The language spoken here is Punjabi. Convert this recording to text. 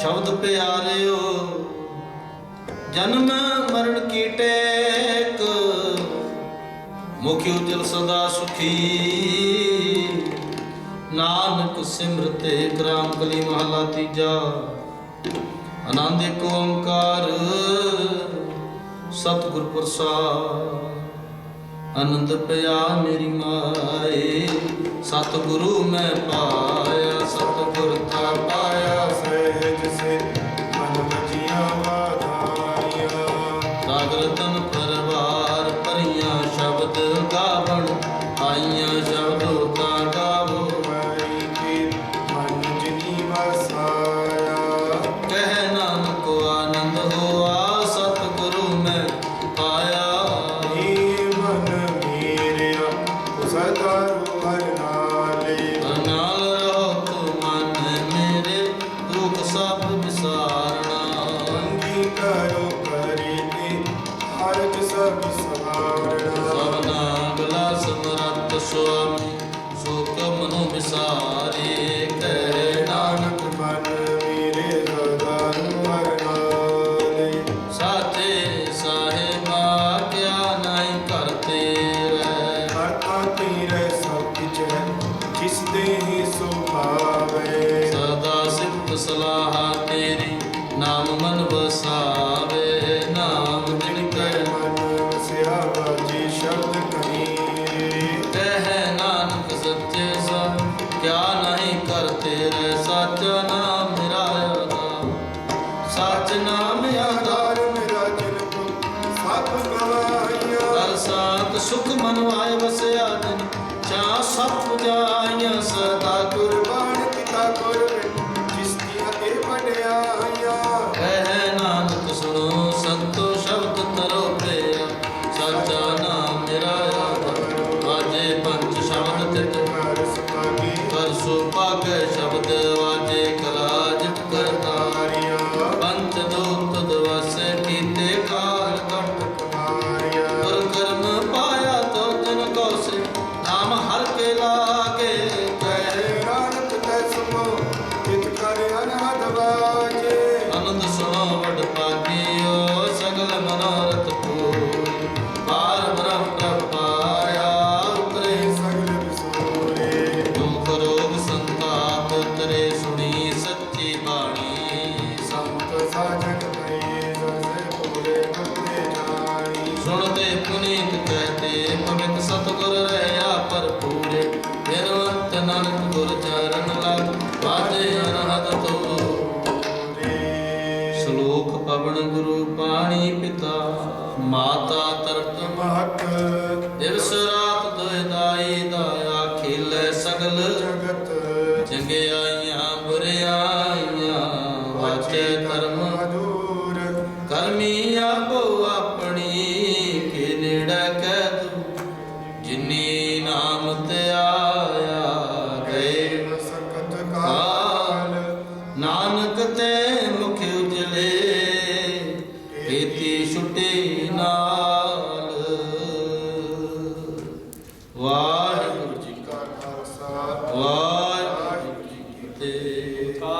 ਸ਼ਬਦ ਪਿਆਰਿਓ, ਜਨਮ ਮਰਨ ਕੀ ਟੇਕ? ਮੁਖੀ ਉਜਲ ਸਦਾ ਸੁਖੀ। ਨਾਨਕ ਸਿਮਰਤੇ ਗ੍ਰਾਮ ਕਲੀ ਮਹਲਾ ਤੀਜਾ। ਆਨੰਦ ਏਕ ਓੰਕਾਰ, ਸਤਿਗੁਰ ਪ੍ਰਸਾਦ। ਆਨੰਦ ਪਿਆ ਮੇਰੀ ਮਾਏ, ਸਤਿਗੁਰੂ ਮੈਂ ਪਾਇਆ, ਸਤਿਗੁਰ ਤਾ ਪਾਇਆ, ਸਹਿਜ ਸਾਗਰ ਤਨ ਪਰਵਾਰ ਭਰੀਆਂ ਸ਼ਬਦ ਗਾਵਣ, ਆਈਆਂ ਸ਼ਬਦ ਕਾ ਗਾਵੋ। ਮਾਈ ਕੇ ਮਨ ਜਿਨੀ ਵਸਾਇਆ ਕਹਿ ਨਾਨਕ ਆਨੰਦ ਹੋਆ, ਸਤਿਗੁਰੂ ਮੈਂ ਪਾਇਆ। ਏ ਮੇਰਿਆ, ਸਦਾ ਰੂਹਰ ਸੁਆਮੀ ਸੁਖ ਮਨੋ ਵਿਸਾਰੇ ਕਹਿ ਨਾਨਕ ਮਨ ਮੇਰੇ ਸਦਾ ਰੂਹਰ ਨਾਲੇ ਸਾਚੇ ਸਾਹਿਬਾ ਕਿਆ ਨਹੀਂ ਕਰਤੇ ਰਹਿ ਕਰਤਾ ਤੇਰੇ ਸਭ ਕਿਛ ਹੈ ਜਿਸ ਦੇ ਹੀ ਸੁਭਾਵੇ ਸਦਾ ਸਿਫਤ ਸਲਾਹ ਤੇਰੀ ਨਾਮ ਮਨ ਵਸਾਵੇ। ਸੁਖ ਮਨ ਆਏ ਵਸਿਆ ਦਿਨ ਚਾ ਸਭ ਪੁਜਾਈਆਂ ਸਦਾ ਗੁਰ ਕੁਰਬਾਨ ਪਿਤਾ ਗੁਰਬਿਨ ਜਿਸ ਦੀਆਂ ਇਹ ਵਡਿਆਈਆਂ। ਕਹਿ ਨਾਨਕ ਸੁਣੋ ਸੰਤੋ ਸ਼ਬਦ ਤਰੋ ਪਿਆ ਸਾਚਾ ਨਾਮ ਮੇਰਾ ਆਧਾਰ ਵਾਜੇ ਪੰਜ ਸ਼ਬਦ ਤਿਤ। ਕਰ ਸਪਾਗੀ ਕਰ ਸੁਭਾਗੈ ਸ਼ਬਦ ਵਾਜੇ ਪੁਨੀਤ ਕਹਤੇ ਪਵਿੱਤ ਸਤਗੁਰ ਰਹਿਆ ਭਰਪੂਰੇ ਬਿਨਵੰਤ ਨਾਨਕ ਗੁਰ ਚਰਨ ਲਗ, ਵਾਜੇ ਅਨਹਦ ਤੋ ਸ਼ਲੋਕ ਪਵਨ ਗੁਰੂ ਪਾਣੀ ਪਿਤਾ, ਮਾਤਾ ਤਰਕ ਮਹਕ। ਦਿਵਸ ਰਾਤ ਦੁਇ ਦਾਈ ਦਾਇਆ, ਖੇਲੇ ਸਗਲ ਜਗਤ। ਚੰਗਿਆਈਆਂ ਬੁਰਿਆਈਆਂ ਵਾਚੇ ਕਰਮ ਦੂਰ ਕਰਮੀ ਆਪੋ ਨਾਮ ਤੇ